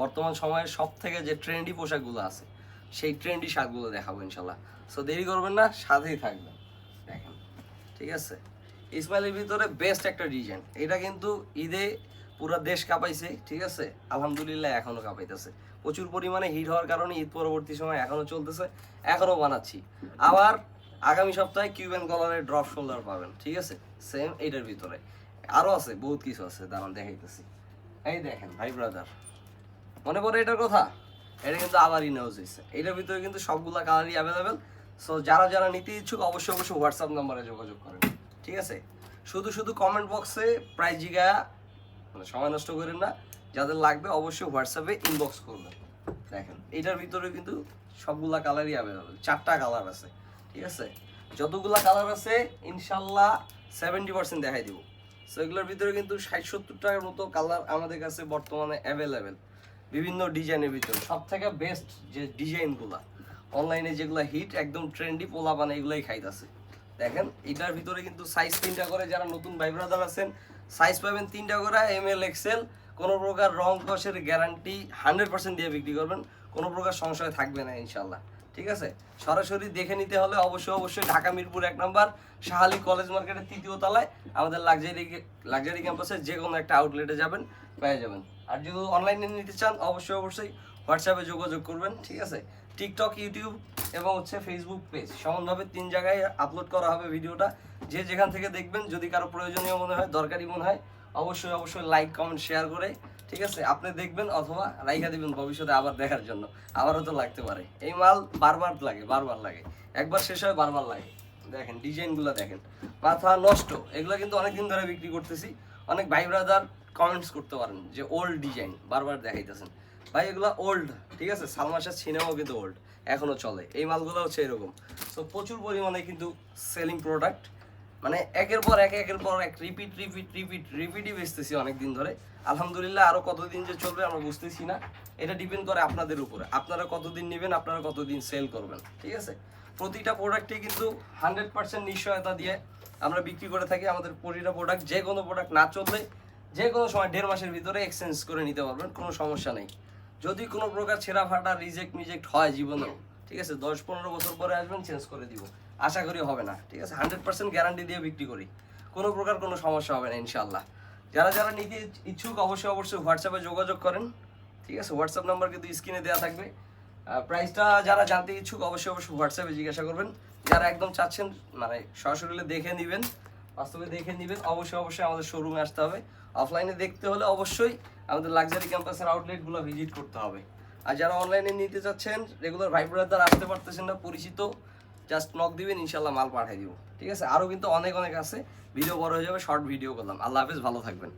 বর্তমান সময়ের সব থেকে যে ট্রেন্ডি পোশাকগুলো আছে, সেই ট্রেন্ডি শার্টগুলো দেখাবো ইনশাল্লাহ। সো দেরি করবেন না, সাথেই থাকবেন। দেখেন, ঠিক আছে? ইসমাইলের ভিতরে বেস্ট একটা ডিজাইন এটা কিন্তু ঈদে পুরো দেশ কাঁপাইছে, ঠিক আছে? আলহামদুলিল্লাহ এখনও কাঁপাইতেছে। প্রচুর পরিমাণে হিট হওয়ার কারণে ঈদ পরবর্তী সময় এখনও চলতেছে, এখনও বানাচ্ছি। আবার আগামী সপ্তাহে কিউবেন কলারের ড্রপ শোল্ডার পাবেন, ঠিক আছে? সেম এটার ভিতরে। আরও আছে, বহুত কিছু আছে, দাঁড়ান, দেখাইতেছি। এই দেখেন, ভাই ব্রাদার মনে পড়ে এটার কথা? এটা কিন্তু আবার ইনাউজ হয়েছে এটার ভিতরে কিন্তু সবগুলা কালারই অ্যাভেলেবেল সো যারা যারা নিতে ইচ্ছুক, অবশ্যই অবশ্যই হোয়াটসঅ্যাপ নাম্বারে যোগাযোগ করেন। ঠিক আছে? শুধু শুধু কমেন্ট বক্সে প্রাইস জিগায়া মানে সময় নষ্ট করেন না। যাদের লাগবে অবশ্যই হোয়াটসঅ্যাপে ইনবক্স করবেন। দেখেন, এটার ভিতরে কিন্তু সবগুলা কালারই অ্যাভেলেবেল চারটা কালার আছে। ঠিক আছে? যতগুলা কালার আছে, ইনশাল্লাহ সেভেন্টি পার্সেন্ট দেখাই দিব। সো এগুলোর ভিতরে কিন্তু ষাট সত্তর টাকার মতো কালার আমাদের কাছে বর্তমানে অ্যাভেলেবেল বিভিন্ন ডিজাইনের ভিতরে। সব থেকে বেস্ট যে ডিজাইনগুলো অনলাইনে যেগুলো হিট একদম ট্রেন্ডি পোলা বানা এগুলাই খাইতেছে। দেখেন, এটার ভিতরে কিন্তু সাইজ তিনটা করে যারা নতুন ভাই ব্রাদার আছেন সাইজ পাবেন তিনটা করে এম এল এক্সেল কোনো প্রকার রং কষের গ্যারান্টি হান্ড্রেড পার্সেন্ট দিয়ে বিক্রি করবেন, কোনো প্রকার সংশয় থাকবে না ইনশাল্লাহ ঠিক আছে? সরাসরি দেখে নিতে হলে অবশ্যই অবশ্যই ঢাকা মিরপুর এক নম্বর, শাহালি কলেজ মার্কেটের তৃতীয় তলায় আমাদের লাক্সারি লাক্সারি ক্যাম্পাসের যে কোনো একটা আউটলেটে যাবেন, পেয়ে যাবেন। আর যদি অনলাইনে নিতে চান, অবশ্যই অবশ্যই হোয়াটসঅ্যাপে যোগাযোগ করবেন, ঠিক আছে? টিকটক ইউটিউব এবং হচ্ছে ফেসবুক পেজ সমানভাবে তিন জায়গায় আপলোড করা হবে ভিডিওটা। যে যেখান থেকে দেখবেন, যদি কারও প্রয়োজনীয় মনে হয়, দরকারি মনে হয়, অবশ্যই অবশ্যই লাইক কমেন্ট শেয়ার করে ঠিক আছে? আপনি দেখবেন অথবা রাইখা দিবেন ভবিষ্যতে আবার দেখার জন্য। আবারও তো লাগতে পারে। এই মাল বারবার লাগে বারবার লাগে। একবার শেষ হয়, বারবার লাগে। দেখেন, ডিজাইনগুলো দেখেন। মাথা নষ্ট, এগুলো কিন্তু অনেকদিন ধরে বিক্রি করতেছি। অনেক ভাই ব্রাদার কমেন্টস করতে পারেন যে ওল্ড ডিজাইন বারবার দেখাইতেছেন। ভাই, এগুলো ওল্ড ঠিক আছে? সালমাশার সিনেমাও কিন্তু ওল্ড এখনও চলে। এই মালগুলো হচ্ছে এরকম। তো প্রচুর পরিমাণে কিন্তু সেলিং প্রোডাক্ট মানে একের পর এক, একের পর এক রিপিট রিপিট রিপিট রিপিটই বেচতেছি অনেক দিন ধরে। আলহামদুলিল্লাহ আরও কতদিন যে চলবে আমরা বুঝতেছি না। এটা ডিপেন্ড করে আপনাদের উপরে। আপনারা কতদিন নেবেন, আপনারা কতদিন সেল করবেন, ঠিক আছে? প্রতিটা প্রোডাক্টে কিন্তু হান্ড্রেড পার্সেন্ট নিশ্চয়তা দিয়ে আমরা বিক্রি করে থাকি। আমাদের প্রতিটা প্রোডাক্ট যে কোনো প্রোডাক্ট না চললে যে কোনো সময় দেড় মাসের ভিতরে এক্সচেঞ্জ করে নিতে পারবেন, কোনো সমস্যা নেই। যদি কোনো প্রকার ছেঁড়া ফাটা রিজেক্ট মিজেক্ট হয় জীবনেও, ঠিক আছে? দশ পনেরো বছর পরে আসবেন চেঞ্জ করে দিব। আশা করি হবে না, ঠিক আছে? হান্ড্রেড পার্সেন্ট গ্যারান্টি দিয়ে বিক্রি করি। কোনো প্রকার কোনো সমস্যা হবে না ইনশাল্লাহ যারা যারা নিতে ইচ্ছুক, অবশ্যই অবশ্যই হোয়াটসঅ্যাপে যোগাযোগ করেন, ঠিক আছে? হোয়াটসঅ্যাপ নাম্বার কিন্তু স্ক্রিনে দেওয়া থাকবে। প্রাইসটা যারা জানতে ইচ্ছুক, অবশ্যই অবশ্যই হোয়াটসঅ্যাপে জিজ্ঞাসা করবেন। যারা একদম চাচ্ছেন মানে সরাসরি দেখে নেবেন, বাস্তবে দেখে নেবেন, অবশ্যই অবশ্যই আমাদের শোরুমে আসতে হবে। অফলাইনে দেখতে হলে অবশ্যই আমাদের লাক্সারি ক্যাম্পাসের আউটলেটগুলো ভিজিট করতে হবে। আর যারা অনলাইনে নিতে চাচ্ছেন রেগুলার ভাই ব্রাদার আসতে পারতেছেন না, পরিচিত জাস্ট নক দিবেন ইনশাল্লাহ মাল পাঠিয়ে দিব। ঠিক আছে? আরও কিন্তু অনেক অনেক আছে। ভিডিও বড় হয়ে যাবে শর্ট ভিডিও করলাম। আল্লাহ হাফিজ, ভালো থাকবেন।